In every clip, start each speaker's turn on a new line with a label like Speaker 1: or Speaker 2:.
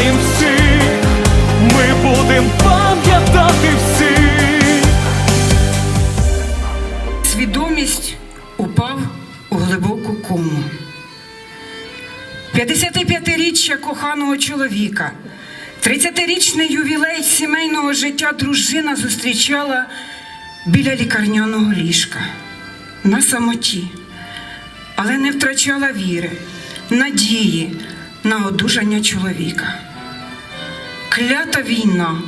Speaker 1: Пам'ятаємо всіх, ми будем пам'ятати всіх
Speaker 2: Свідомість упав у глибоку кому. 55-річчя коханого чоловіка, 30-річний ювілей сімейного життя дружина зустрічала біля лікарняного ліжка. На самоті, але не втрачала віри, надії на одужання чоловіка. Клята війна,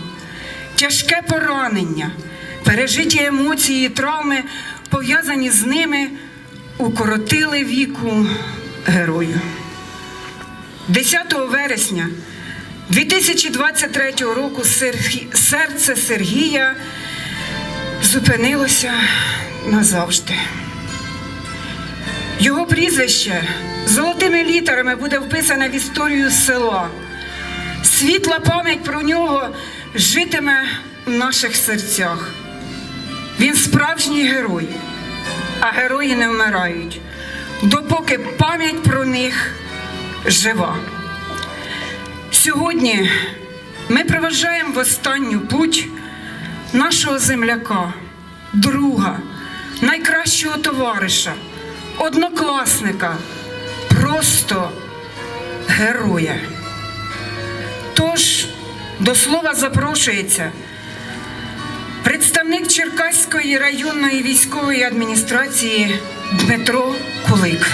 Speaker 2: тяжке поранення, пережиті емоції і травми, пов'язані з ними, укоротили віку герою. 10 вересня 2023 року серце Сергія зупинилося назавжди. Його прізвище золотими літерами буде вписане в історію села. Світла пам'ять про нього житиме в наших серцях. Він справжній герой, а герої не вмирають, допоки пам'ять про них жива. Сьогодні ми проважаємо в останню путь нашого земляка, друга, найкращого товариша, однокласника, просто героя. Тож до слова запрошується представник Черкаської районної військової адміністрації Дмитро Кулик.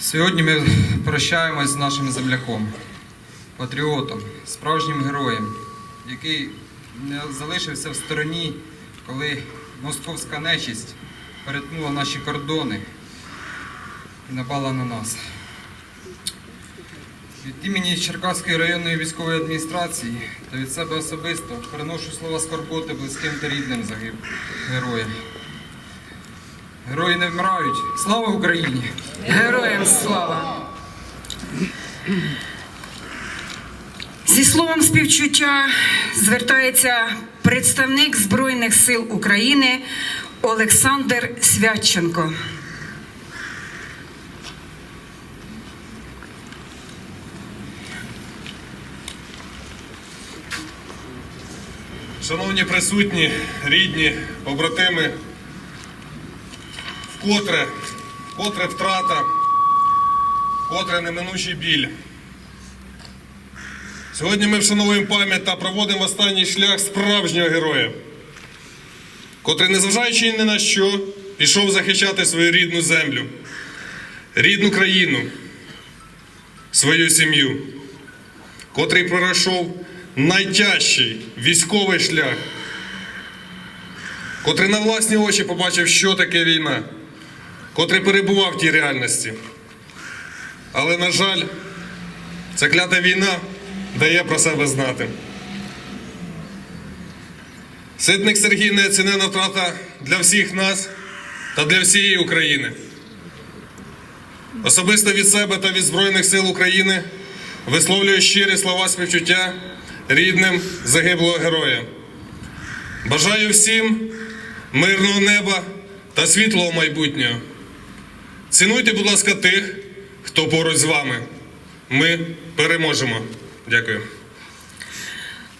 Speaker 3: Сьогодні ми прощаємось з нашим земляком, патріотом, справжнім героєм, який не залишився в стороні, коли московська нечисть перетнула наші кордони і напала на нас. Від імені Черкаської районної військової адміністрації та від себе особисто приношу слова скорботи близьким та рідним загиб героя. Герої не вмирають. Слава Україні!
Speaker 2: Героям слава! Зі словом співчуття звертається представник Збройних сил України Олександр Святченко.
Speaker 4: Шановні присутні, рідні, побратими, вкотре, вкотре втрата, вкотре неминучий біль. Сьогодні ми вшановуємо пам'ять та проводимо останній шлях справжнього героя, котрий, незважаючи ні на що, пішов захищати свою рідну землю, рідну країну, свою сім'ю котрий пройшов найтяжчий військовий шлях, котрий на власні очі побачив, що таке війна, котрий перебував в тій реальності. Але, на жаль, ця клята війна дає про себе знати. Ситник Сергій неоцінена втрата для всіх нас та для всієї України. Особисто від себе та від Збройних сил України висловлюю щирі слова співчуття рідним загиблого героя. Бажаю всім мирного неба та світлого майбутнього. Цінуйте, будь ласка, тих, хто поруч з вами. Ми переможемо. Дякую.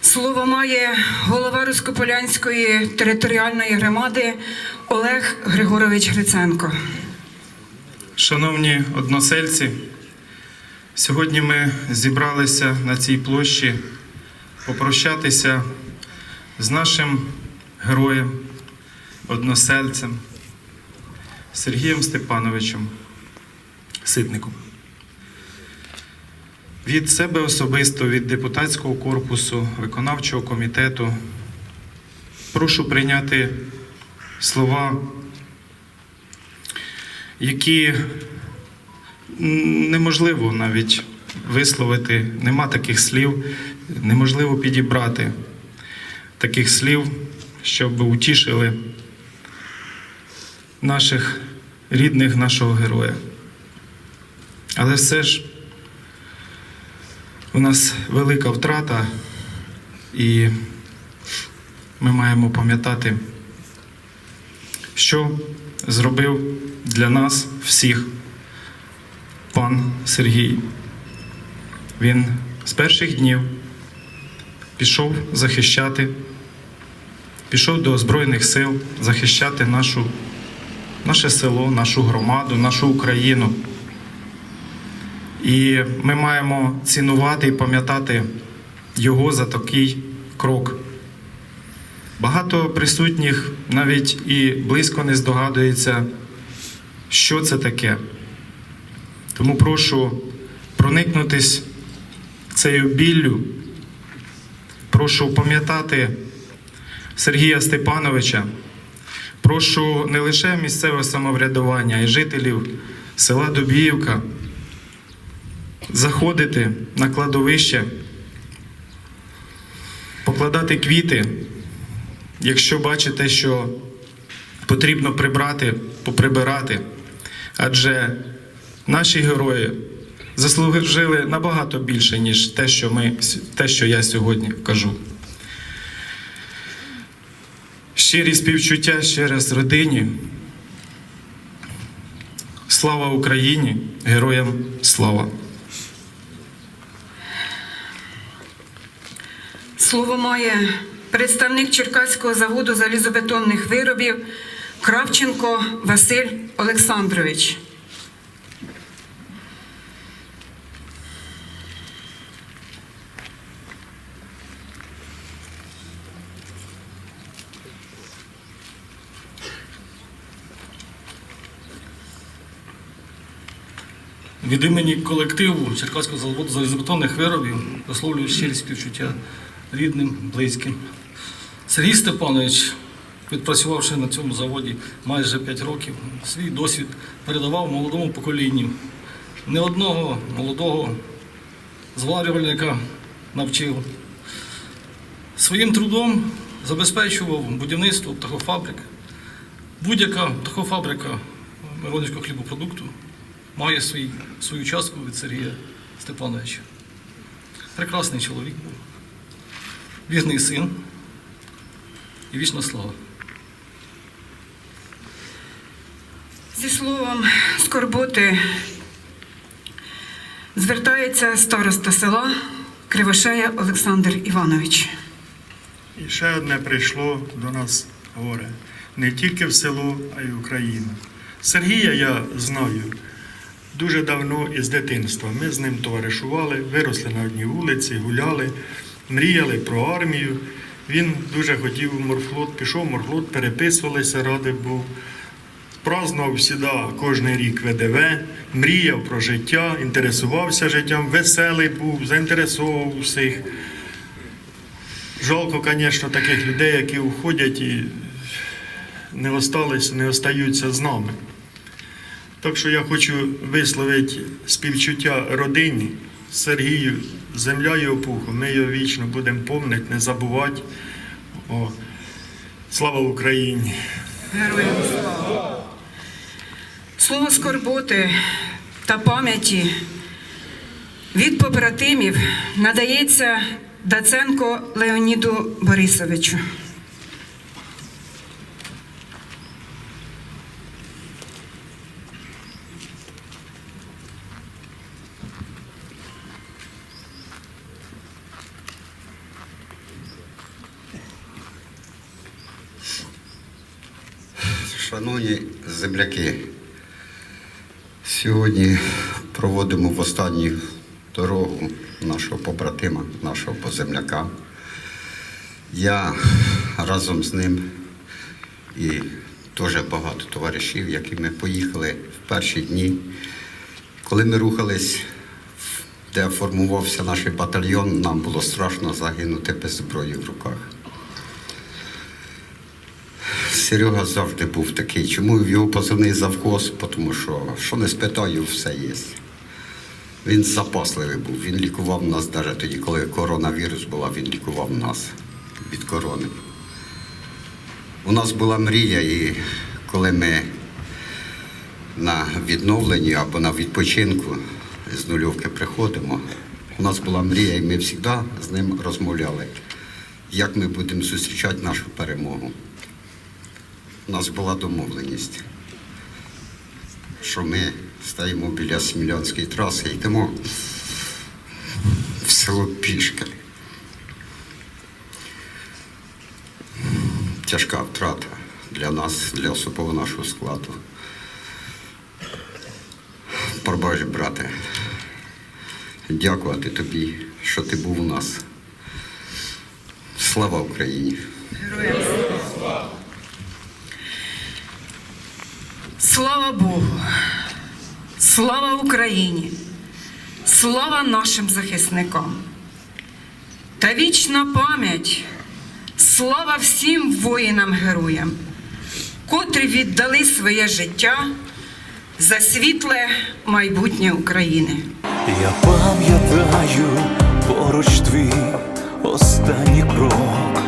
Speaker 2: Слово має голова Руськополянської територіальної громади Олег Григорович Гриценко.
Speaker 5: Шановні односельці, сьогодні ми зібралися на цій площі попрощатися з нашим героєм, односельцем Сергієм Степановичем Ситником. Від себе особисто, від депутатського корпусу, виконавчого комітету прошу прийняти слова які неможливо навіть висловити, нема таких слів, неможливо підібрати таких слів, щоб утішили наших рідних, нашого героя. Але все ж у нас велика втрата, і ми маємо пам'ятати що зробив для нас всіх пан Сергій. Він з перших днів пішов захищати, пішов до Збройних сил захищати нашу, наше село, нашу громаду, нашу Україну. І ми маємо цінувати і пам'ятати його за такий крок. Багато присутніх навіть і близько не здогадується, що це таке. Тому прошу проникнутись цією біллю. Прошу пам'ятати Сергія Степановича. Прошу не лише місцеве самоврядування, й жителів села Дубіївка заходити на кладовище, покладати квіти. Якщо бачите, що потрібно прибрати, поприбирати, адже наші герої заслужили набагато більше, ніж те, що, ми, те, що я сьогодні кажу. Щирі співчуття ще раз родині. Слава Україні! Героям слава!
Speaker 2: Слово має представник Черкаського заводу залізобетонних виробів Кравченко Василь Олександрович.
Speaker 6: Від імені колективу Черкаського заводу залізобетонних виробів висловлюю щирі співчуття рідним, близьким. Сергій Степанович, відпрацювавши на цьому заводі майже 5 років, свій досвід передавав молодому поколінню. Не одного молодого зварювальника навчив. Своїм трудом забезпечував будівництво птахофабрик. Будь-яка птахофабрика Миронівського хлібопродукту має свій, свою частку від Сергія Степановича. Прекрасний чоловік був, вірний син і вічна слава.
Speaker 2: Зі словом скорботи звертається староста села Кривошея Олександр Іванович.
Speaker 7: І ще одне прийшло до нас горе. Не тільки в село, а й в Україну. Сергія я знаю дуже давно із дитинства. Ми з ним товаришували, виросли на одній вулиці, гуляли, мріяли про армію. Він дуже хотів у морфлот, пішов морфлот, переписувалися, радий був. Празнував завжди кожен рік ВДВ, мріяв про життя, інтересувався життям, веселий був, заінтересовував всіх. Жалко, звісно, таких людей, які уходять і не остались, не остаються з нами. Так що я хочу висловити співчуття родині Сергію, земля його пуху. Ми його вічно будемо помнити, не забувати. О, слава Україні!
Speaker 2: Героям слава! Слово скорботи та пам'яті від побратимів надається Даценко Леоніду Борисовичу.
Speaker 8: Шановні земляки, сьогодні проводимо в останню дорогу нашого побратима, нашого поземляка. Я разом з ним і дуже багато товаришів, які ми поїхали в перші дні. Коли ми рухались, де формувався наш батальйон, нам було страшно загинути без зброї в руках. Серега завжди був такий. Чому його позивний завхоз? Тому що, що не спитаю, все є. Він запасливий був. Він лікував нас навіть тоді, коли коронавірус була, він лікував нас від корони. У нас була мрія, і коли ми на відновленні або на відпочинку з нульовки приходимо, у нас була мрія, і ми завжди з ним розмовляли, як ми будемо зустрічати нашу перемогу. У нас була домовленість, що ми стоїмо біля Смілянської траси і йдемо в село пішки. Тяжка втрата для нас, для особового нашого складу. Пробач, брате, дякувати тобі, що ти був у нас. Слава Україні!
Speaker 2: Слава Богу! Слава Україні! Слава нашим захисникам! Та вічна пам'ять! Слава всім воїнам-героям, котрі віддали своє життя за світле майбутнє України.
Speaker 1: Я пам'ятаю поруч твій останній крок.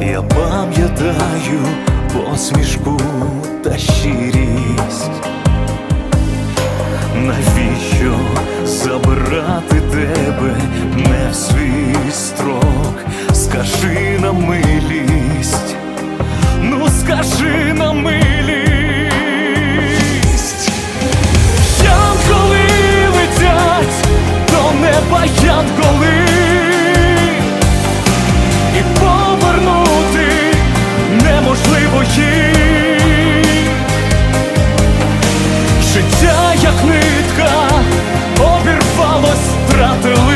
Speaker 1: Я пам'ятаю посмішку та щирість. Навіщо забирати тебе не в свій строк? Скажи на милість, ну скажи на милість. Неба янголи І повернути неможливо їх втратили